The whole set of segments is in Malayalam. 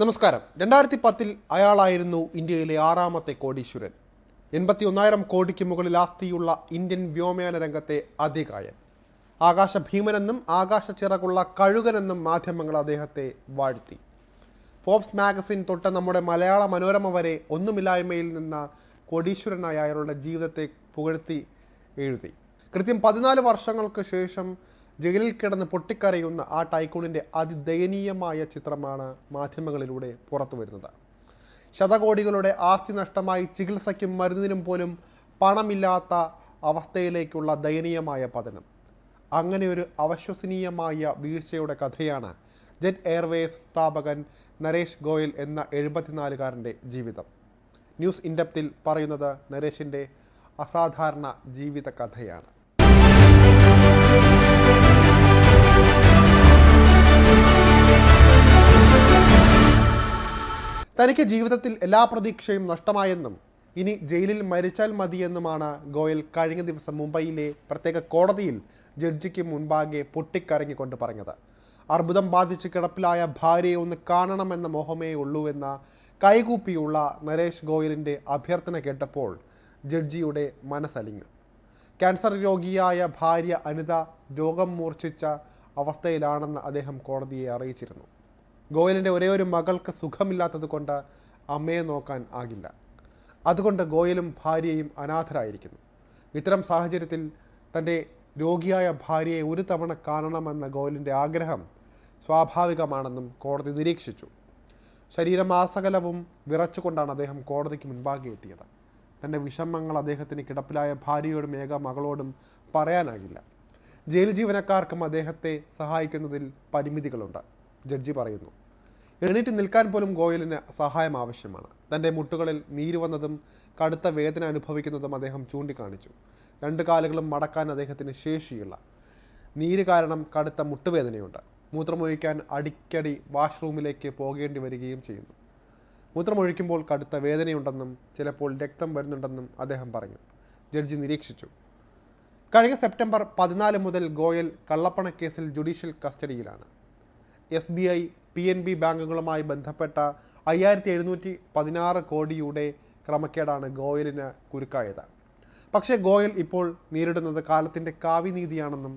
നമസ്കാരം. രണ്ടായിരത്തി പത്തിൽ അയാളായിരുന്നു ഇന്ത്യയിലെ ആറാമത്തെ കോടീശ്വരൻ. എൺപത്തി ഒന്നായിരം കോടിക്ക് മുകളിൽ ആസ്തിയുള്ള ഇന്ത്യൻ വ്യോമയാന രംഗത്തെ അധികായൻ ആകാശ ഭീമനെന്നും ആകാശ ചിറകുള്ള കഴുകനെന്നും മാധ്യമങ്ങൾ അദ്ദേഹത്തെ വാഴ്ത്തി. ഫോബ്സ് മാഗസിൻ തൊട്ട് നമ്മുടെ മലയാള മനോരമ വരെ ഒന്നുമില്ലായ്മയിൽ നിന്ന കോടീശ്വരനായ അയാളുടെ ജീവിതത്തെ പുകഴ്ത്തി എഴുതി. കൃത്യം പതിനാല് വർഷങ്ങൾക്ക് ശേഷം ജയിലിൽ കിടന്ന് പൊട്ടിക്കരയുന്ന ആ ടൈക്കൂണിന്റെ അതിദയനീയമായ ചിത്രമാണ് മാധ്യമങ്ങളിലൂടെ പുറത്തു വരുന്നത്. ശതകോടികളുടെ ആസ്തി നഷ്ടമായി ചികിത്സയ്ക്കും മരുന്നിനും പോലും പണമില്ലാത്ത അവസ്ഥയിലേക്കുള്ള ദയനീയമായ പതനം. അങ്ങനെ ഒരു അവിശ്വസനീയമായ വീഴ്ചയുടെ കഥയാണ് ജെറ്റ് എയർവേസ് സ്ഥാപകൻ നരേഷ് ഗോയൽ എന്ന എഴുപത്തിനാലുകാരന്റെ ജീവിതം. ന്യൂസ് ഇൻഡപ്തിൽ പറയുന്നത് നരേഷിന്റെ അസാധാരണ ജീവിത കഥയാണ് തനിക്ക് ജീവിതത്തിൽ എല്ലാ പ്രതീക്ഷയും നഷ്ടമായെന്നും ഇനി ജയിലിൽ മരിച്ചാൽ മതിയെന്നുമാണ് ഗോയൽ കഴിഞ്ഞ ദിവസം മുംബൈയിലെ പ്രത്യേക കോടതിയിൽ ജഡ്ജിക്ക് മുൻപാകെ പൊട്ടിക്കരങ്ങിക്കൊണ്ട് പറഞ്ഞത്. അർബുദം ബാധിച്ച് കിടപ്പിലായ ഭാര്യയെ ഒന്ന് കാണണമെന്ന മോഹമേ ഉള്ളൂവെന്ന കൈകൂപ്പിയുള്ള നരേഷ് ഗോയലിന്റെ അഭ്യർത്ഥന കേട്ടപ്പോൾ ജഡ്ജിയുടെ മനസ്സലിഞ്ഞു. ക്യാൻസർ രോഗിയായ ഭാര്യ അനിത രോഗം മൂർച്ഛിച്ച അവസ്ഥയിലാണെന്ന് അദ്ദേഹം കോടതിയെ അറിയിച്ചിരുന്നു. ഗോയലിന്റെ ഒരേ ഒരു മകൾക്ക് സുഖമില്ലാത്തത് കൊണ്ട് അമ്മയെ നോക്കാൻ ആകില്ല. അതുകൊണ്ട് ഗോയലും ഭാര്യയും അനാഥരായിരിക്കുന്നു. ഇത്തരം സാഹചര്യത്തിൽ തന്റെ രോഗിയായ ഭാര്യയെ ഒരു തവണ കാണണമെന്ന ഗോയലിന്റെ ആഗ്രഹം സ്വാഭാവികമാണെന്നും കോടതി നിരീക്ഷിച്ചു. ശരീരം ആസകലവും വിറച്ചുകൊണ്ടാണ് അദ്ദേഹം കോടതിക്ക് മുൻപാകെ എത്തിയത്. തന്റെ വിഷമങ്ങൾ അദ്ദേഹത്തിന് കിടപ്പിലായ ഭാര്യയോടും ഏക മകളോടും പറയാനാകില്ല. ജയിൽ ജീവനക്കാർക്കും അദ്ദേഹത്തെ സഹായിക്കുന്നതിൽ പരിമിതികളുണ്ട് ജഡ്ജി പറയുന്നു. എണീറ്റ് നിൽക്കാൻ പോലും ഗോയലിന് സഹായം ആവശ്യമാണ്. തന്റെ മുട്ടുകളിൽ നീര് വന്നതും കടുത്ത വേദന അനുഭവിക്കുന്നതും അദ്ദേഹം ചൂണ്ടിക്കാണിച്ചു. രണ്ട് കാലുകളും മടക്കാൻ അദ്ദേഹത്തിന് ശേഷിയില്ല നീര് കാരണം കടുത്ത മുട്ടുവേദനയുണ്ട്. മൂത്രമൊഴിക്കാൻ അടിക്കടി വാഷ്റൂമിലേക്ക് പോകേണ്ടി വരികയും ചെയ്യുന്നു. മൂത്രമൊഴിക്കുമ്പോൾ കടുത്ത വേദനയുണ്ടെന്നും ചിലപ്പോൾ രക്തം വരുന്നുണ്ടെന്നും അദ്ദേഹം പറഞ്ഞു. ജഡ്ജി നിരീക്ഷിച്ചു. കഴിഞ്ഞ സെപ്റ്റംബർ പതിനാല് മുതൽ ഗോയൽ കള്ളപ്പണക്കേസിൽ judicial കസ്റ്റഡിയിലാണ്. S B I P N B ബാങ്കുകളുമായി ബന്ധപ്പെട്ട അയ്യായിരത്തി എഴുന്നൂറ്റി പതിനാറ് കോടിയുടെ ക്രമക്കേടാണ് ഗോയലിന് കുരുക്കായത്. പക്ഷേ ഗോയൽ ഇപ്പോൾ നേരിടുന്നത് കാലത്തിന്റെ കാവ്യനീതിയാണെന്നും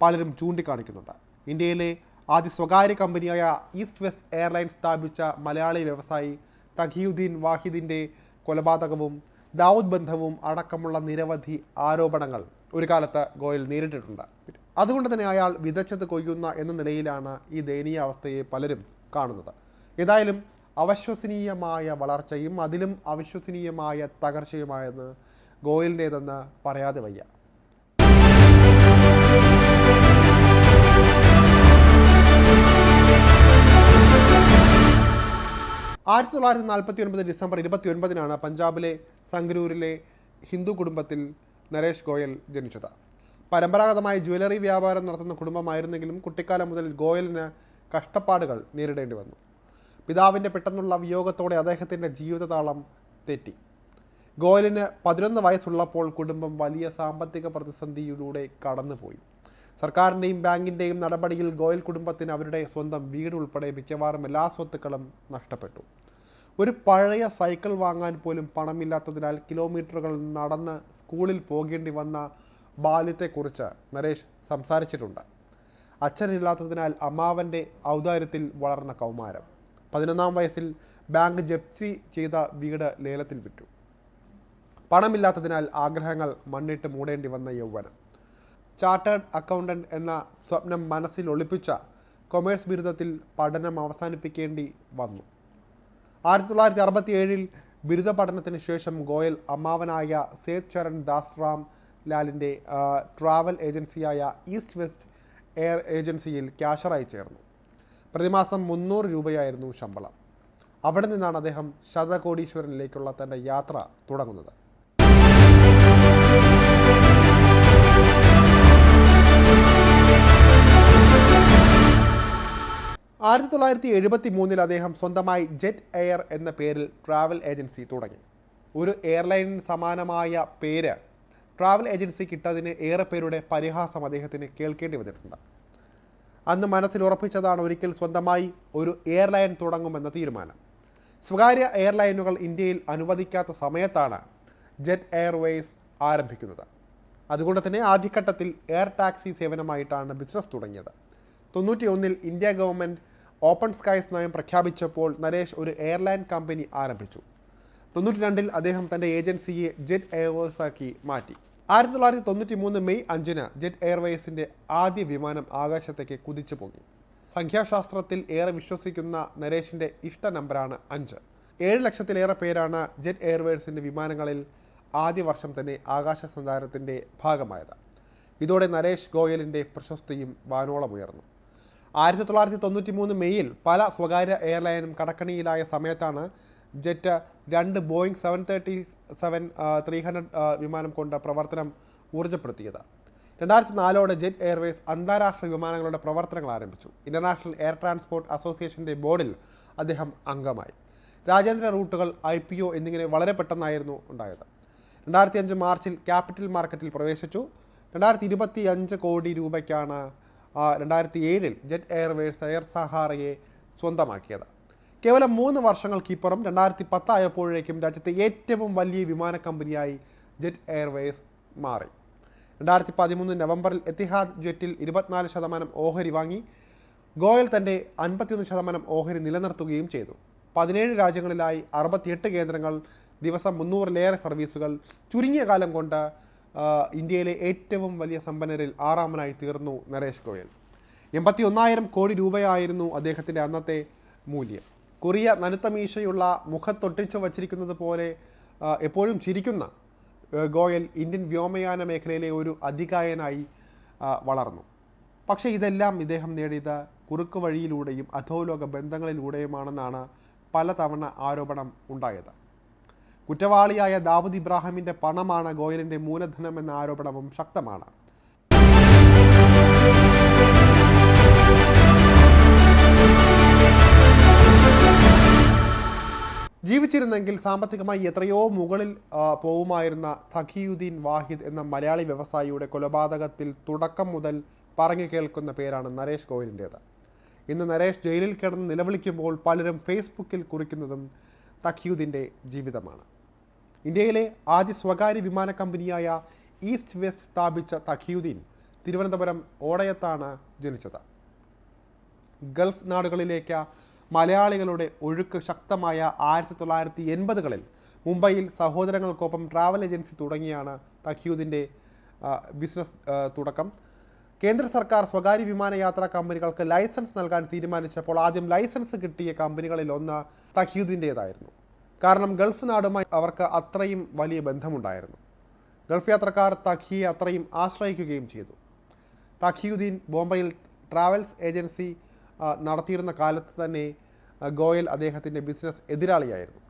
പലരും ചൂണ്ടിക്കാണിക്കുന്നുണ്ട്. ഇന്ത്യയിലെ ആദ്യ സ്വകാര്യ കമ്പനിയായ ഈസ്റ്റ് വെസ്റ്റ് എയർലൈൻസ് സ്ഥാപിച്ച മലയാളി വ്യവസായി തഖിയുദ്ദീൻ വാഹിദിന്റെ കൊലപാതകവും ദാവൂദ് ബന്ധവും അടക്കമുള്ള നിരവധി ആരോപണങ്ങൾ ഒരു കാലത്ത് ഗോയൽ നേരിട്ടിട്ടുണ്ട്. അതുകൊണ്ട് തന്നെ അയാൾ വിതച്ചത് കൊയ്യുന്ന എന്ന നിലയിലാണ് ഈ ദയനീയ അവസ്ഥയെ പലരും കാണുന്നത്. ഏതായാലും അവിശ്വസനീയമായ വളർച്ചയും അതിലും അവിശ്വസനീയമായ തകർച്ചയുമായെന്ന് ഗോയലിന്റേതെന്ന് പറയാതെ വയ്യ. ആയിരത്തി തൊള്ളായിരത്തി നാൽപ്പത്തി ഒൻപത് ഡിസംബർ ഇരുപത്തി ഒൻപതിനാണ് പഞ്ചാബിലെ സംഗ്രൂരിലെ ഹിന്ദു കുടുംബത്തിൽ നരേഷ് ഗോയൽ ജനിച്ചത്. പരമ്പരാഗതമായി ജ്വല്ലറി വ്യാപാരം നടത്തുന്ന കുടുംബമായിരുന്നെങ്കിലും കുട്ടിക്കാലം മുതൽ ഗോയലിന് കഷ്ടപ്പാടുകൾ നേരിടേണ്ടി വന്നു. പിതാവിന്റെ പെട്ടെന്നുള്ള വിയോഗത്തോടെ അദ്ദേഹത്തിന്റെ ജീവിതതാളം തെറ്റി. ഗോയലിന് പതിനൊന്ന് വയസ്സുള്ളപ്പോൾ കുടുംബം വലിയ സാമ്പത്തിക പ്രതിസന്ധിയിലൂടെ കടന്നുപോയി. സർക്കാരിന്റെയും ബാങ്കിന്റെയും നടപടിയിൽ ഗോയൽ കുടുംബത്തിന് അവരുടെ സ്വന്തം വീട് ഉൾപ്പെടെ മിക്കവാറും എല്ലാ സ്വത്തുക്കളും നഷ്ടപ്പെട്ടു. ഒരു പഴയ സൈക്കിൾ വാങ്ങാൻ പോലും പണമില്ലാത്തതിനാൽ കിലോമീറ്ററുകൾ നടന്ന് സ്കൂളിൽ പോകേണ്ടി വന്ന ബാല്യത്തെക്കുറിച്ച് നരേഷ് സംസാരിച്ചിട്ടുണ്ട്. അച്ഛനില്ലാത്തതിനാൽ അമ്മാവന്റെ ഔദാര്യത്തിൽ വളർന്ന കൗമാരം. പതിനൊന്നാം വയസ്സിൽ ബാങ്ക് ജപ്തി ചെയ്ത വീട് ലേലത്തിൽ വിറ്റു. പണമില്ലാത്തതിനാൽ ആഗ്രഹങ്ങൾ മണ്ണിട്ട് മൂടേണ്ടി വന്ന യൗവനം. ചാർട്ടേഡ് അക്കൗണ്ടന്റ് എന്ന സ്വപ്നം മനസ്സിൽ ഒളിപ്പിച്ച കൊമേഴ്സ് ബിരുദത്തിൽ പഠനം അവസാനിപ്പിക്കേണ്ടി വന്നു. ആയിരത്തി തൊള്ളായിരത്തി അറുപത്തി ഏഴിൽ ബിരുദ പഠനത്തിന് ശേഷം ഗോയൽ അമ്മാവനായ സേത് ചരൺ ദാസ് റാം ലാലിന്റെ ട്രാവൽ ഏജൻസിയായ ഈസ്റ്റ് വെസ്റ്റ് എയർ ഏജൻസിയിൽ ക്യാഷറായി ചേർന്നു. പ്രതിമാസം മുന്നൂറ് രൂപയായിരുന്നു ശമ്പളം. അവിടെ നിന്നാണ് അദ്ദേഹം ശതകോടീശ്വരനിലേക്കുള്ള തന്റെ യാത്ര തുടങ്ങുന്നത്. ആയിരത്തി തൊള്ളായിരത്തി എഴുപത്തി മൂന്നിൽ അദ്ദേഹം സ്വന്തമായി ജെറ്റ് എയർ എന്ന പേരിൽ ട്രാവൽ ഏജൻസി തുടങ്ങി. ഒരു എയർലൈനിന് സമാനമായ പേര് ട്രാവൽ ഏജൻസി കിട്ടതിന് ഏറെ പേരുടെ പരിഹാസം അദ്ദേഹത്തിന് കേൾക്കേണ്ടി വന്നിട്ടുണ്ട്. അന്ന് മനസ്സിൽ ഉറപ്പിച്ചതാണ് ഒരിക്കൽ സ്വന്തമായി ഒരു എയർലൈൻ തുടങ്ങുമെന്ന തീരുമാനം. സ്വകാര്യ എയർലൈനുകൾ ഇന്ത്യയിൽ അനുവദിക്കാത്ത സമയത്താണ് ജെറ്റ് എയർവേസ് ആരംഭിക്കുന്നത്. അതുകൊണ്ട് തന്നെ ആദ്യഘട്ടത്തിൽ എയർ ടാക്സി സേവനമായിട്ടാണ് ബിസിനസ് തുടങ്ങിയത്. തൊണ്ണൂറ്റി ഒന്നിൽ ഇന്ത്യ ഗവൺമെന്റ് ഓപ്പൺ സ്കൈസ് നയം പ്രഖ്യാപിച്ചപ്പോൾ നരേഷ് ഒരു എയർലൈൻ കമ്പനി ആരംഭിച്ചു. തൊണ്ണൂറ്റി രണ്ടിൽ അദ്ദേഹം തന്റെ ഏജൻസിയെ ജെറ്റ് എയർവേഴ്സാക്കി മാറ്റി. ആയിരത്തി തൊള്ളായിരത്തി തൊണ്ണൂറ്റി മൂന്ന് മെയ് അഞ്ചിന് ജെറ്റ് എയർവേസിന്റെ ആദ്യ വിമാനം ആകാശത്തേക്ക് കുതിച്ചു പൊങ്ങി. സംഖ്യാശാസ്ത്രത്തിൽ ഏറെ വിശ്വസിക്കുന്ന നരേഷിന്റെ ഇഷ്ട നമ്പറാണ് അഞ്ച്. ഏഴ് ലക്ഷത്തിലേറെ പേരാണ് ജെറ്റ് എയർവേസിന്റെ വിമാനങ്ങളിൽ ആദ്യ വർഷം തന്നെ ആകാശ സഞ്ചാരത്തിന്റെ ഭാഗമായത്. ഇതോടെ നരേഷ് ഗോയലിന്റെ പ്രശസ്തിയും വാനോളമുയർന്നു. ആയിരത്തി തൊള്ളായിരത്തി തൊണ്ണൂറ്റി മൂന്ന് മെയ്യിൽ പല സ്വകാര്യ എയർലൈനും കടക്കണിയിലായ സമയത്താണ് ജെറ്റ് രണ്ട് Boeing seven thirty seven three hundred വിമാനം കൊണ്ട് പ്രവർത്തനം ഊർജപ്പെടുത്തിയത്. രണ്ടായിരത്തി നാലോടെ ജെറ്റ് എയർവേസ് അന്താരാഷ്ട്ര വിമാനങ്ങളുടെ പ്രവർത്തനങ്ങൾ ആരംഭിച്ചു. ഇന്റർനാഷണൽ എയർ ട്രാൻസ്പോർട്ട് അസോസിയേഷന്റെ ബോർഡിൽ അദ്ദേഹം അംഗമായി. രാജ്യാന്തര റൂട്ടുകൾ ഐ പി ഒ എന്നിങ്ങനെ വളരെ പെട്ടെന്നായിരുന്നു ഉണ്ടായത്. രണ്ടായിരത്തി അഞ്ച് മാർച്ചിൽ ക്യാപിറ്റൽ മാർക്കറ്റിൽ പ്രവേശിച്ചു. രണ്ടായിരത്തി ഇരുപത്തി അഞ്ച് കോടി രൂപയ്ക്കാണ് രണ്ടായിരത്തി ഏഴിൽ ജെറ്റ് എയർവേസ് എയർ സഹാറയെ സ്വന്തമാക്കിയത്. കേവലം മൂന്ന് വർഷങ്ങൾക്കിപ്പുറം രണ്ടായിരത്തി പത്തായപ്പോഴേക്കും രാജ്യത്തെ ഏറ്റവും വലിയ വിമാന കമ്പനിയായി ജെറ്റ് എയർവേസ് മാറി. രണ്ടായിരത്തി പതിമൂന്ന് നവംബറിൽ എത്തിഹാദ് ജെറ്റിൽ ഇരുപത്തിനാല് ശതമാനം ഓഹരി വാങ്ങി ഗോയൽ തന്റെ അൻപത്തിയൊന്ന് ശതമാനം ഓഹരി നിലനിർത്തുകയും ചെയ്തു. പതിനേഴ് രാജ്യങ്ങളിലായി അറുപത്തിയെട്ട് കേന്ദ്രങ്ങൾ ദിവസം മുന്നൂറിലേറെ സർവീസുകൾ ചുരുങ്ങിയ കാലം കൊണ്ട് ഇന്ത്യയിലെ ഏറ്റവും വലിയ സമ്പന്നരിൽ ആറാമനായി തീർന്നു നരേഷ് ഗോയൽ. എൺപത്തി ഒന്നായിരം കോടി രൂപയായിരുന്നു അദ്ദേഹത്തിന്റെ അന്നത്തെ മൂല്യം. കൊറിയ നനുത്തമീശയുള്ള മുഖത്തൊട്ടിച്ച് വച്ചിരിക്കുന്നത് പോലെ എപ്പോഴും ചിരിക്കുന്ന ഗോയൽ ഇന്ത്യൻ വ്യോമയാന മേഖലയിലെ ഒരു അധികായനായി വളർന്നു. പക്ഷേ ഇതെല്ലാം ഇദ്ദേഹം നേടിയത് കുറുക്ക് വഴിയിലൂടെയും അധോലോക ബന്ധങ്ങളിലൂടെയുമാണെന്നാണ് പലതവണ ആരോപണം ഉണ്ടായത്. കുറ്റവാളിയായ ദാവൂദ് ഇബ്രാഹിമിന്റെ പണമാണ് ഗോയലിന്റെ മൂലധനം എന്ന ആരോപണവും ശക്തമാണ്. ജീവിച്ചിരുന്നെങ്കിൽ സാമ്പത്തികമായി എത്രയോ മുകളിൽ പോവുമായിരുന്ന തഖിയുദ്ദീൻ വാഹിദ് എന്ന മലയാളി വ്യവസായിയുടെ കൊലപാതകത്തിൽ തുടക്കം മുതൽ പറഞ്ഞു കേൾക്കുന്ന പേരാണ് നരേഷ് ഗോയലിന്റേത്. ഇന്ന് നരേഷ് ജയിലിൽ കിടന്ന് നിലവിളിക്കുമ്പോൾ പലരും ഫേസ്ബുക്കിൽ കുറിക്കുന്നതും തഖിയുദ്ദീന്റെ ജീവിതമാണ്. ഇന്ത്യയിലെ ആദ്യ സ്വകാര്യ വിമാന കമ്പനിയായ ഈസ്റ്റ് വെസ്റ്റ് സ്ഥാപിച്ച തഖിയുദ്ദീൻ തിരുവനന്തപുരം ഓടയത്താണ് ജനിച്ചത്. ഗൾഫ് നാടുകളിലേക്ക് മലയാളികളുടെ ഒഴുക്ക് ശക്തമായ ആയിരത്തി തൊള്ളായിരത്തി എൺപതുകളിൽ മുംബൈയിൽ സഹോദരങ്ങൾക്കൊപ്പം ട്രാവൽ ഏജൻസി തുടങ്ങിയാണ് തഖ്യൂദിന്റെ ബിസിനസ് തുടക്കം. കേന്ദ്ര സർക്കാർ സ്വകാര്യ വിമാനയാത്രാ കമ്പനികൾക്ക് ലൈസൻസ് നൽകാൻ തീരുമാനിച്ചപ്പോൾ ആദ്യം ലൈസൻസ് കിട്ടിയ കമ്പനികളിൽ ഒന്ന് തഖ്യൂദിന്റേതായിരുന്നു കാരണം ഗൾഫ് നാടുമായി അവർക്ക് അത്രയും വലിയ ബന്ധമുണ്ടായിരുന്നു. ഗൾഫ് യാത്രക്കാർ തഖിയെ അത്രയും ആശ്രയിക്കുകയും ചെയ്തു. തഖിയുദ്ദീൻ ബോംബെയിൽ ട്രാവൽസ് ഏജൻസി നടത്തിയിരുന്ന കാലത്ത് തന്നെ ഗോയൽ അദ്ദേഹത്തിന്റെ ബിസിനസ് എതിരാളിയായിരുന്നു.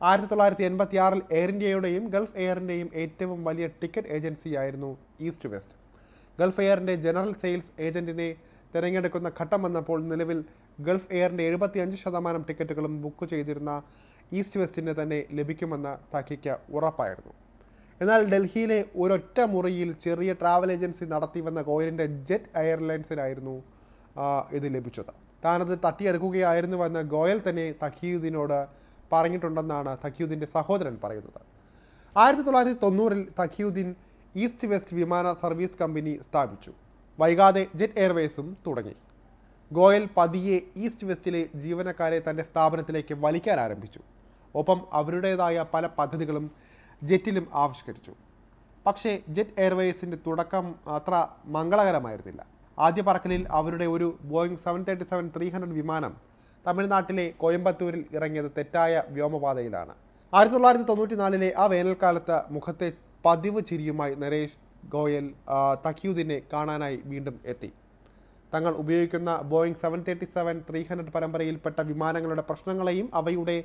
ആയിരത്തി തൊള്ളായിരത്തി എൺപത്തി ആറിൽ എയർ ഇന്ത്യയുടെയും ഗൾഫ് എയറിന്റെയും ഏറ്റവും വലിയ ടിക്കറ്റ് ഏജൻസിയായിരുന്നു ഈസ്റ്റ് വെസ്റ്റ്. ഗൾഫ് എയറിന്റെ ജനറൽ സെയിൽസ് ഏജന്റിനെ തിരഞ്ഞെടുക്കുന്ന ഘട്ടം വന്നപ്പോൾ നിലവിൽ ഗൾഫ് എയറിന്റെ എഴുപത്തി അഞ്ച് ശതമാനം ടിക്കറ്റുകളും ബുക്ക് ചെയ്തിരുന്ന ഈസ്റ്റ് വെസ്റ്റിന് തന്നെ ലഭിക്കുമെന്ന തഖിക്ക് ഉറപ്പായിരുന്നു. എന്നാൽ ഡൽഹിയിലെ ഒരൊറ്റ മുറിയിൽ ചെറിയ ട്രാവൽ ഏജൻസി നടത്തി വന്ന ഗോയലിന്റെ ജെറ്റ് എയർലൈൻസിനായിരുന്നു ഇത് ലഭിച്ചത്. താനത് തട്ടിയെടുക്കുകയായിരുന്നുവെന്ന് ഗോയൽ തന്നെ തഖിയുദ്ദീനോട് പറഞ്ഞിട്ടുണ്ടെന്നാണ് തഖിയുദ്ദീന്റെ സഹോദരൻ പറയുന്നത്. ആയിരത്തി തൊള്ളായിരത്തി തൊണ്ണൂറിൽ തഖിയുദ്ദീൻ ഈസ്റ്റ് വെസ്റ്റ് വിമാന സർവീസ് കമ്പനി സ്ഥാപിച്ചു. വൈകാതെ ജെറ്റ് എയർവേസും തുടങ്ങി. ഗോയൽ പതിയെ ഈസ്റ്റ് വെസ്റ്റിലെ ജീവനക്കാരെ തന്റെ സ്ഥാപനത്തിലേക്ക് വലിക്കാൻ ആരംഭിച്ചു. ഒപ്പം അവരുടേതായ പല പദ്ധതികളും ജെറ്റിലും ആവിഷ്കരിച്ചു. പക്ഷേ ജെറ്റ് എയർവേസിന്റെ തുടക്കം അത്ര മംഗളകരമായിരുന്നില്ല. ആദ്യ പറക്കലിൽ അവരുടെ ഒരു Boeing seven thirty seven three hundred വിമാനം തമിഴ്നാട്ടിലെ കോയമ്പത്തൂരിൽ ഇറങ്ങിയത് തെറ്റായ വ്യോമപാതയിലാണ്. ആയിരത്തി തൊള്ളായിരത്തി തൊണ്ണൂറ്റി നാലിലെ ആ വേനൽക്കാലത്ത് മുഖത്തെ പതിവ് ചിരിയുമായി നരേഷ് ഗോയൽ തക്യൂദിനെ കാണാനായി വീണ്ടും എത്തി. തങ്ങൾ ഉപയോഗിക്കുന്ന Boeing seven thirty seven three hundred പരമ്പരയിൽപ്പെട്ട വിമാനങ്ങളുടെ പ്രശ്നങ്ങളെയും അവയുടെ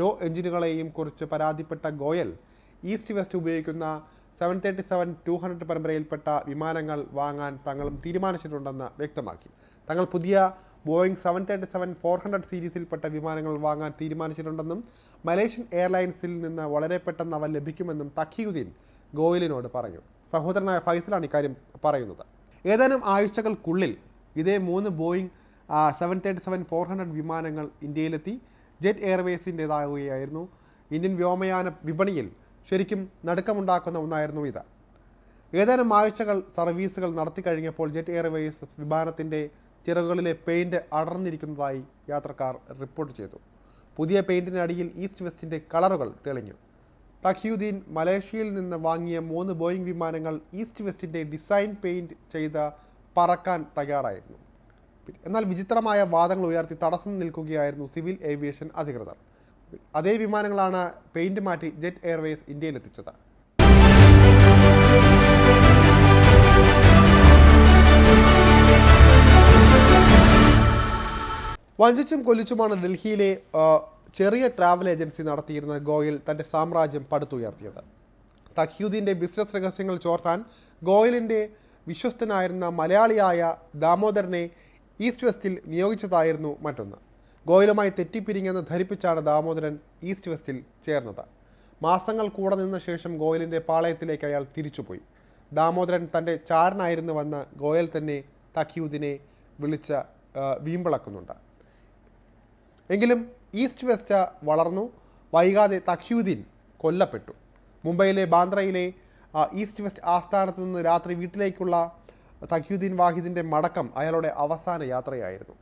ലോ എഞ്ചിനുകളെയും കുറിച്ച് പരാതിപ്പെട്ട ഗോയൽ ഈസ്റ്റ് വെസ്റ്റ് ഉപയോഗിക്കുന്ന seven thirty seven two hundred പരമ്പരയിൽപ്പെട്ട വിമാനങ്ങൾ വാങ്ങാൻ തങ്ങളും തീരുമാനിച്ചിട്ടുണ്ടെന്ന് വ്യക്തമാക്കി. തങ്ങൾ പുതിയ Boeing seven thirty seven four hundred സീരീസിൽപ്പെട്ട വിമാനങ്ങൾ വാങ്ങാൻ തീരുമാനിച്ചിട്ടുണ്ടെന്നും മലേഷ്യൻ എയർലൈൻസിൽ നിന്ന് വളരെ പെട്ടെന്ന് അവ ലഭിക്കുമെന്നും തഖിയുദ്ദീൻ ഗോയലിനോട് പറഞ്ഞു. സഹോദരനായ ഫൈസലാണ് ഇക്കാര്യം പറയുന്നത്. ഏതാനും ആഴ്ചകൾക്കുള്ളിൽ ഇതേ മൂന്ന് Boeing seven thirty seven four hundred വിമാനങ്ങൾ ഇന്ത്യയിലെത്തി. ജെറ്റ് എയർവേസിന്റേതാവുകയായിരുന്നു ഇന്ത്യൻ വ്യോമയാന വിപണിയിൽ ശരിക്കും നടുക്കമുണ്ടാക്കുന്ന ഒന്നായിരുന്നു ഇത്. ഏതാനും ആഴ്ചകൾ സർവീസുകൾ നടത്തി കഴിഞ്ഞപ്പോൾ ജെറ്റ് എയർവേസ് വിമാനത്തിന്റെ ചിറകുകളിലെ പെയിന്റ് അടർന്നിരിക്കുന്നതായി യാത്രക്കാർ റിപ്പോർട്ട് ചെയ്തു. പുതിയ പെയിന്റിനടിയിൽ ഈസ്റ്റ് വെസ്റ്റിന്റെ കളറുകൾ തെളിഞ്ഞു. തഖ്യുദ്ദീൻ മലേഷ്യയിൽ നിന്ന് വാങ്ങിയ മൂന്ന് ബോയിങ് വിമാനങ്ങൾ ഈസ്റ്റ് വെസ്റ്റിന്റെ ഡിസൈൻ പെയിന്റ് ചെയ്ത് പറക്കാൻ തയ്യാറായിരുന്നു. എന്നാൽ വിചിത്രമായ വാദങ്ങൾ ഉയർത്തി തടസ്സം നിൽക്കുകയായിരുന്നു സിവിൽ ഏവിയേഷൻ അധികൃതർ. അതേ വിമാനങ്ങളാണ് പെയിന്റ് മാറ്റി ജെറ്റ് എയർവേസ് ഇന്ത്യയിലെത്തിച്ചത്. വഞ്ചിച്ചും കൊല്ലിച്ചുമാണ് ഡൽഹിയിലെ ചെറിയ ട്രാവൽ ഏജൻസി നടത്തിയിരുന്ന ഗോയൽ തന്റെ സാമ്രാജ്യം പടുത്തുയർത്തിയത്. തഖ്യുദ്ദീന്റെ ബിസിനസ് രഹസ്യങ്ങൾ ചോർത്താൻ ഗോയലിന്റെ വിശ്വസ്തനായിരുന്ന മലയാളിയായ ദാമോദരനെ ഈസ്റ്റ് വെസ്റ്റിൽ നിയോഗിച്ചതായിരുന്നു മറ്റൊന്ന്. ഗോയലുമായി തെറ്റിപ്പിരിഞ്ഞെന്ന് ധരിപ്പിച്ചാണ് ദാമോദരൻ ഈസ്റ്റ് വെസ്റ്റിൽ ചേർന്നത്. മാസങ്ങൾ കൂടെ നിന്ന ശേഷം ഗോയലിന്റെ പാളയത്തിലേക്ക് അയാൾ തിരിച്ചുപോയി. ദാമോദരൻ തന്റെ ചാരനായിരുന്നുവെന്ന് ഗോയൽ തന്നെ തഖ്യൂദിനെ വിളിച്ച വീമ്പിളക്കുന്നുണ്ട്. എങ്കിലും ഈസ്റ്റ് വെസ്റ്റ് വളർന്നു. വൈകാതെ തഖിയുദ്ദീൻ കൊല്ലപ്പെട്ടു. മുംബൈയിലെ ബാന്ദ്രയിലെ ഈസ്റ്റ് വെസ്റ്റ് ആസ്ഥാനത്ത് നിന്ന് രാത്രി വീട്ടിലേക്കുള്ള തഖിയുദ്ദീൻ വാഹിദിന്റെ മടക്കം അയാളുടെ അവസാന യാത്രയായിരുന്നു.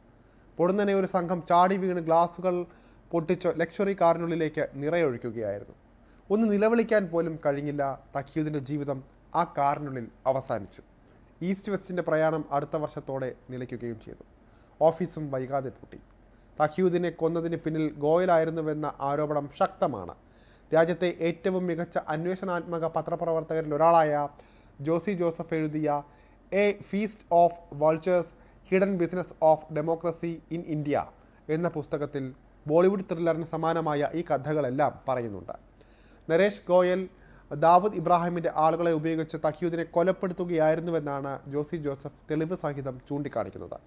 പൊടുന്നനെ ഒരു സംഘം ചാടി വീണ് ഗ്ലാസുകൾ പൊട്ടിച്ച് ലക്ഷറി കാറിനുള്ളിലേക്ക് നിറയൊഴിക്കുകയായിരുന്നു. ഒന്ന് നിലവിളിക്കാൻ പോലും കഴിഞ്ഞില്ല തക്കിയുദിന്റെ ജീവിതം ആ കാറിനുള്ളിൽ അവസാനിച്ചു. ഈസ്റ്റ് വെസ്റ്റിന്റെ പ്രയാണം അടുത്ത വർഷത്തോടെ നിലയ്ക്കുകയും ചെയ്തു. ഓഫീസും വൈകാതെ പൂട്ടി. തഹ്യൂദിനെ കൊന്നതിന് പിന്നിൽ ഗോയലായിരുന്നുവെന്ന ആരോപണം ശക്തമാണ്. രാജ്യത്തെ ഏറ്റവും മികച്ച അന്വേഷണാത്മക പത്രപ്രവർത്തകരിൽ ഒരാളായ ജോസി ജോസഫ് എഴുതിയ a feast of vultures hidden business of democracy in India എന്ന പുസ്തകത്തിൽ ബോളിവുഡ് ത്രില്ലറിന് സമാനമായ ഈ കഥകളെല്ലാം പറയുന്നുണ്ട്. നരേഷ് ഗോയൽ ദാവൂദ് ഇബ്രാഹിമിന്റെ ആളുകളെ ഉപയോഗിച്ച് തഹ്യൂദിനെ കൊലപ്പെടുത്തുകയായിരുന്നുവെന്നാണ് ജോസി ജോസഫ് തെളിവ് സഹിതം ചൂണ്ടിക്കാണിക്കുന്നത്.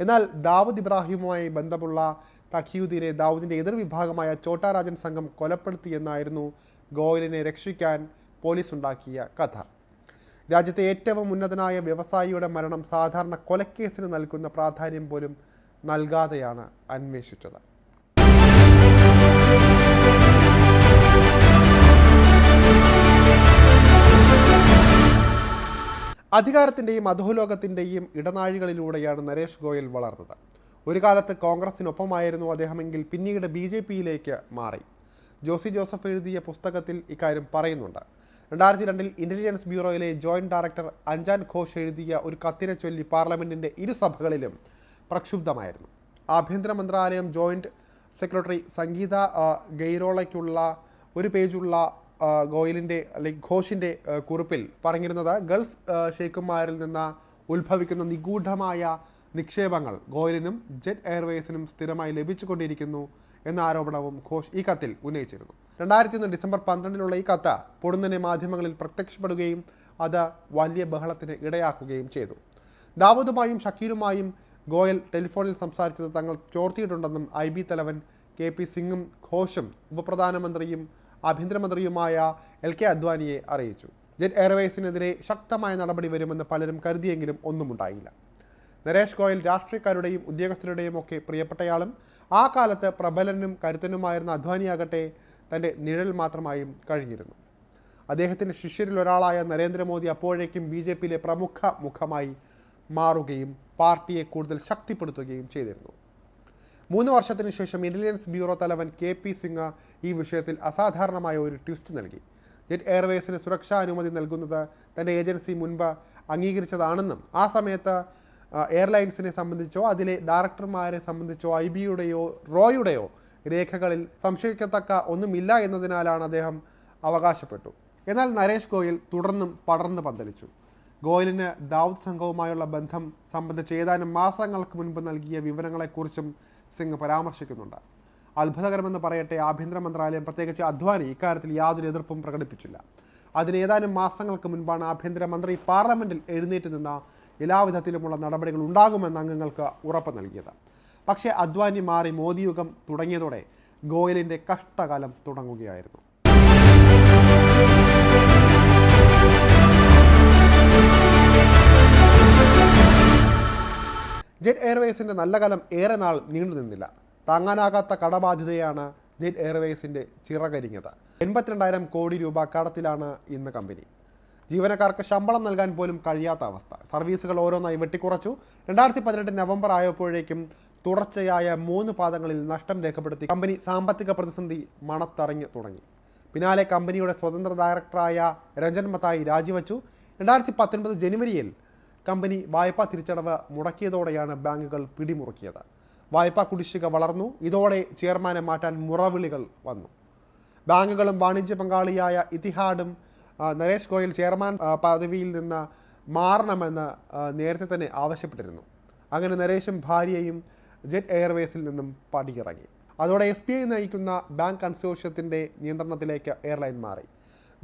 എന്നാൽ ദാവൂദ് ഇബ്രാഹിമുമായി ബന്ധമുള്ള തഖ്യൂദ്ദീനെ ദാവൂദിന്റെ എതിർവിഭാഗമായ ചോട്ടാരാജൻ സംഘം കൊലപ്പെടുത്തിയെന്നായിരുന്നു ഗോയലിനെ രക്ഷിക്കാൻ പോലീസ് ഉണ്ടാക്കിയ കഥ. രാജ്യത്തെ ഏറ്റവും ഉന്നതനായ വ്യവസായിയുടെ മരണം സാധാരണ കൊലക്കേസിന് നൽകുന്ന പ്രാധാന്യം പോലും നൽകാതെയാണ് അന്വേഷിച്ചത്. അധികാരത്തിന്റെയും അധോലോകത്തിന്റെയും ഇടനാഴികളിലൂടെയാണ് നരേഷ് ഗോയൽ വളർന്നത്. ഒരു കാലത്ത് കോൺഗ്രസിനൊപ്പമായിരുന്നു അദ്ദേഹമെങ്കിൽ പിന്നീട് ബി ജെ പിയിലേക്ക് മാറി. ജോസി ജോസഫ് എഴുതിയ പുസ്തകത്തിൽ ഇക്കാര്യം പറയുന്നുണ്ട്. രണ്ടായിരത്തി രണ്ടിൽ ഇന്റലിജൻസ് ബ്യൂറോയിലെ ജോയിന്റ് ഡയറക്ടർ അഞ്ജാൻ ഘോഷ് എഴുതിയ ഒരു കത്തിനെ ചൊല്ലി പാർലമെന്റിന്റെ ഇരുസഭകളിലും പ്രക്ഷുബ്ധമായിരുന്നു. ആഭ്യന്തര മന്ത്രാലയം ജോയിന്റ് സെക്രട്ടറി സംഗീത ഗെയ്റോളയ്ക്കുള്ള ഒരു പേജുള്ള ഗോയലിന്റെ അല്ലെങ്കിൽ ഘോഷിന്റെ കുറിപ്പിൽ പറഞ്ഞിരുന്നത് ഗൾഫ് ഷെയ്ഖുമാരിൽ നിന്ന് ഉത്ഭവിക്കുന്ന നിഗൂഢമായ നിക്ഷേപങ്ങൾ ഗോയലിനും ജെറ്റ് എയർവേസിനും സ്ഥിരമായി ലഭിച്ചുകൊണ്ടിരിക്കുന്നു എന്ന ആരോപണവും ഘോഷ് ഈ കത്തിൽ ഉന്നയിച്ചിരുന്നു. രണ്ടായിരത്തി ഒന്ന് ഡിസംബർ പന്ത്രണ്ടിലുള്ള ഈ കത്ത് പൊടുന്നനെ മാധ്യമങ്ങളിൽ പ്രത്യക്ഷപ്പെടുകയും അത് വലിയ ബഹളത്തിന് ഇടയാക്കുകയും ചെയ്തു. ദാവൂദുമായും ഷക്കീലുമായും ഗോയൽ ടെലിഫോണിൽ സംസാരിച്ചത് തങ്ങൾ ചോർത്തിയിട്ടുണ്ടെന്നും ഐ ബി തലവൻ കെ പി സിംഗും ഘോഷും ഉപപ്രധാനമന്ത്രിയും ആഭ്യന്തരമന്ത്രിയുമായ എൽ കെ അദ്വാനിയെ അറിയിച്ചു. ജെറ്റ് എയർവേസിനെതിരെ ശക്തമായ നടപടി വരുമെന്ന് പലരും കരുതിയെങ്കിലും ഒന്നുമുണ്ടായില്ല. നരേഷ് ഗോയൽ രാഷ്ട്രീയക്കാരുടെയും ഉദ്യോഗസ്ഥരുടെയും ഒക്കെ പ്രിയപ്പെട്ടയാളും ആ കാലത്ത് പ്രബലനും കരുത്തനുമായിരുന്ന അദ്വാനിയാകട്ടെ തന്റെ നിഴൽ മാത്രമായും കഴിഞ്ഞിരുന്നു. അദ്ദേഹത്തിന്റെ ശിഷ്യരിൽ ഒരാളായ നരേന്ദ്രമോദി അപ്പോഴേക്കും ബി ജെ പിയിലെ പ്രമുഖ മുഖമായി മാറുകയും പാർട്ടിയെ കൂടുതൽ ശക്തിപ്പെടുത്തുകയും ചെയ്തിരുന്നു. മൂന്ന് വർഷത്തിന് ശേഷം ഇന്റലിജൻസ് ബ്യൂറോ തലവൻ കെ പി സിംഗ് ഈ വിഷയത്തിൽ അസാധാരണമായ ഒരു ട്വിസ്റ്റ് നൽകി. ജെറ്റ് എയർവേസിന് സുരക്ഷാ അനുമതി നൽകുന്നത് തന്റെ ഏജൻസി മുൻപ് അംഗീകരിച്ചതാണെന്നും ആ സമയത്ത് എയർലൈൻസിനെ സംബന്ധിച്ചോ അതിലെ ഡയറക്ടർമാരെ സംബന്ധിച്ചോ ഐ ബിയുടെയോ റോയുടെയോ രേഖകളിൽ സംശയിക്കത്തക്ക ഒന്നുമില്ല എന്നതിനാലാണ് അദ്ദേഹം അവകാശപ്പെട്ടു. എന്നാൽ നരേഷ് ഗോയൽ തുടർന്നും പടർന്നു പന്തലിച്ചു. ഗോയലിന് ദാവൂദ് സംഘവുമായുള്ള ബന്ധം സംബന്ധിച്ച് ഏതാനും മാസങ്ങൾക്ക് മുൻപ് നൽകിയ വിവരങ്ങളെക്കുറിച്ചും സിംഗ് പരാമർശിക്കുന്നുണ്ട്. അത്ഭുതകരമെന്ന് പറയട്ടെ ആഭ്യന്തര മന്ത്രാലയം പ്രത്യേകിച്ച് അദ്വാനി ഇക്കാര്യത്തിൽ യാതൊരു എതിർപ്പും പ്രകടിപ്പിച്ചില്ല. അതിന് ഏതാനും മാസങ്ങൾക്ക് മുൻപാണ് ആഭ്യന്തരമന്ത്രി പാർലമെന്റിൽ എഴുന്നേറ്റ് നിന്ന എല്ലാവിധത്തിലുമുള്ള നടപടികൾ ഉണ്ടാകുമെന്ന് അംഗങ്ങൾക്ക് ഉറപ്പ് നൽകിയത്. പക്ഷേ അദ്വാനി മാറി മോദി യുഗം തുടങ്ങിയതോടെ ഗോയലിന്റെ കഷ്ടകാലം തുടങ്ങുകയായിരുന്നു. ജെറ്റ് എയർവേസിന്റെ നല്ല കാലം ഏറെ നാൾ നീണ്ടു നിന്നില്ല. താങ്ങാനാകാത്ത കടബാധ്യതയാണ് ജെറ്റ് എയർവേസിന്റെ ചിറകരിഞ്ഞത്. എൺപത്തിരണ്ടായിരം കോടി രൂപ കടത്തിലാണ് ഇന്ന് കമ്പനി. ജീവനക്കാർക്ക് ശമ്പളം നൽകാൻ പോലും കഴിയാത്ത അവസ്ഥ. സർവീസുകൾ ഓരോന്നായി വെട്ടിക്കുറച്ചു. രണ്ടായിരത്തി പതിനെട്ട് നവംബർ ആയപ്പോഴേക്കും തുടർച്ചയായ മൂന്ന് പാദങ്ങളിൽ നഷ്ടം രേഖപ്പെടുത്തി കമ്പനി സാമ്പത്തിക പ്രതിസന്ധി മണത്തറിഞ്ഞു തുടങ്ങി. പിന്നാലെ കമ്പനിയുടെ സ്വതന്ത്ര ഡയറക്ടറായ രഞ്ജൻ മത്തായി രാജിവെച്ചു. രണ്ടായിരത്തി പത്തൊൻപത് ജനുവരിയിൽ കമ്പനി വായ്പാ തിരിച്ചടവ് മുടക്കിയതോടെയാണ് ബാങ്കുകൾ പിടിമുറുക്കിയത്. വായ്പാ കുടിശ്ശിക വളർന്നു. ഇതോടെ ചെയർമാനെ മാറ്റാൻ മുറവിളികൾ വന്നു. ബാങ്കുകളും വാണിജ്യ പങ്കാളിയായ ഇത്തിഹാഡും ആ, നരേഷ് ഗോയൽ ചെയർമാൻ പദവിയിൽ നിന്ന് മാറണമെന്ന് നേരത്തെ തന്നെ ആവശ്യപ്പെട്ടിരുന്നു. അങ്ങനെ നരേഷും ഭാര്യയും ജെറ്റ് എയർവേസിൽ നിന്നും പടിയിറങ്ങി. അതോടെ എസ് ബി ഐ നയിക്കുന്ന ബാങ്ക് കൺസോർഷ്യത്തിന്റെ നിയന്ത്രണത്തിലേക്ക് എയർലൈൻ മാറി.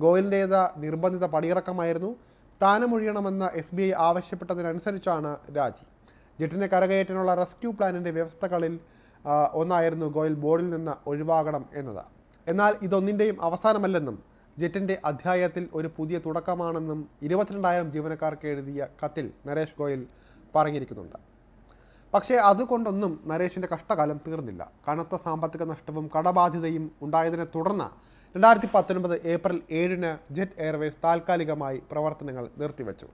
ഗോയലിന്റേത് നിർബന്ധിത പടിയിറക്കമായിരുന്നു. സ്ഥാനമൊഴിയണമെന്ന് എസ് ബി ഐ ആവശ്യപ്പെട്ടതിനനുസരിച്ചാണ് രാജി. ജെറ്റിനെ കരകയറ്റാനുള്ള റെസ്ക്യൂ പ്ലാനിന്റെ വ്യവസ്ഥകളിൽ ഒന്നായിരുന്നു ഗോയൽ ബോർഡിൽ നിന്ന് ഒഴിവാകണം എന്നത്. എന്നാൽ ഇതൊന്നിന്റെയും അവസാനമല്ലെന്നും ജെറ്റിന്റെ അധ്യായത്തിൽ ഒരു പുതിയ തുടക്കമാണെന്നും ഇരുപത്തിരണ്ടായിരം ജീവനക്കാർക്ക് എഴുതിയ കത്തിൽ നരേഷ് ഗോയൽ പറഞ്ഞിരിക്കുന്നുണ്ട്. പക്ഷേ അതുകൊണ്ടൊന്നും നരേഷിന്റെ കഷ്ടകാലം തീർന്നില്ല. കനത്ത സാമ്പത്തിക നഷ്ടവും കടബാധ്യതയും ഉണ്ടായതിനെ തുടർന്ന് രണ്ടായിരത്തി പത്തൊൻപത് ഏപ്രിൽ ഏഴിന് ജെറ്റ് എയർവേസ് താൽക്കാലികമായി പ്രവർത്തനങ്ങൾ നിർത്തിവെച്ചു.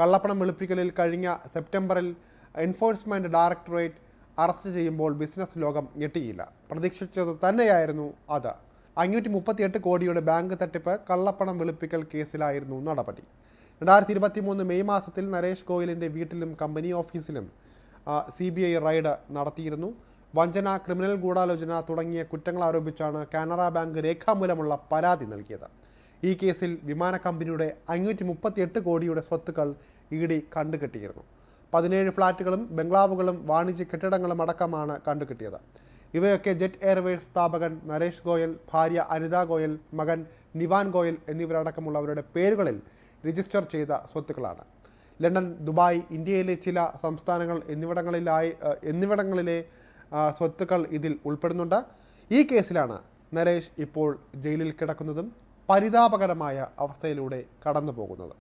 കള്ളപ്പണം വെളുപ്പിക്കലിൽ കഴിഞ്ഞ സെപ്റ്റംബറിൽ എൻഫോഴ്സ്മെന്റ് ഡയറക്ടറേറ്റ് അറസ്റ്റ് ചെയ്യുമ്പോൾ ബിസിനസ് ലോകം ഞെട്ടിയില്ല. പ്രതീക്ഷിച്ചത് തന്നെയായിരുന്നു അത്. അഞ്ഞൂറ്റി മുപ്പത്തിയെട്ട് കോടിയുടെ ബാങ്ക് തട്ടിപ്പ് കള്ളപ്പണം വെളുപ്പിക്കൽ കേസിലായിരുന്നു നടപടി. രണ്ടായിരത്തി ഇരുപത്തി മൂന്ന് മെയ് മാസത്തിൽ നരേഷ് ഗോയലിന്റെ വീട്ടിലും കമ്പനി ഓഫീസിലും സി ബി ഐ റെയ്ഡ് നടത്തിയിരുന്നു. വഞ്ചന ക്രിമിനൽ ഗൂഢാലോചന തുടങ്ങിയ കുറ്റങ്ങൾ ആരോപിച്ചാണ് കാനറ ബാങ്ക് രേഖാമൂലമുള്ള പരാതി നൽകിയത്. ഈ കേസിൽ വിമാന കമ്പനിയുടെ അഞ്ഞൂറ്റി മുപ്പത്തിയെട്ട് കോടിയുടെ സ്വത്തുക്കൾ ഇ ഡി കണ്ടുകെട്ടിയിരുന്നു. പതിനേഴ് ഫ്ളാറ്റുകളും ബംഗ്ലാവുകളും വാണിജ്യ കെട്ടിടങ്ങളും അടക്കമാണ് കണ്ടുകിട്ടിയത്. ഇവയൊക്കെ ജെറ്റ് എയർവേസ് സ്ഥാപകൻ നരേഷ് ഗോയൽ ഭാര്യ അനിത ഗോയൽ മകൻ നിവാൻ ഗോയൽ എന്നിവരടക്കമുള്ളവരുടെ പേരുകളിൽ രജിസ്റ്റർ ചെയ്ത സ്വത്തുക്കളാണ്. ലണ്ടൻ ദുബായ് ഇന്ത്യയിലെ ചില സംസ്ഥാനങ്ങൾ എന്നിവിടങ്ങളിലായി എന്നിവിടങ്ങളിലെ സ്വത്തുക്കൾ ഇതിൽ ഉൾപ്പെടുന്നുണ്ട്. ഈ കേസിലാണ് നരേഷ് ഇപ്പോൾ ജയിലിൽ കിടക്കുന്നതും പരിതാപകരമായ അവസ്ഥയിലൂടെ കടന്നു പോകുന്നത്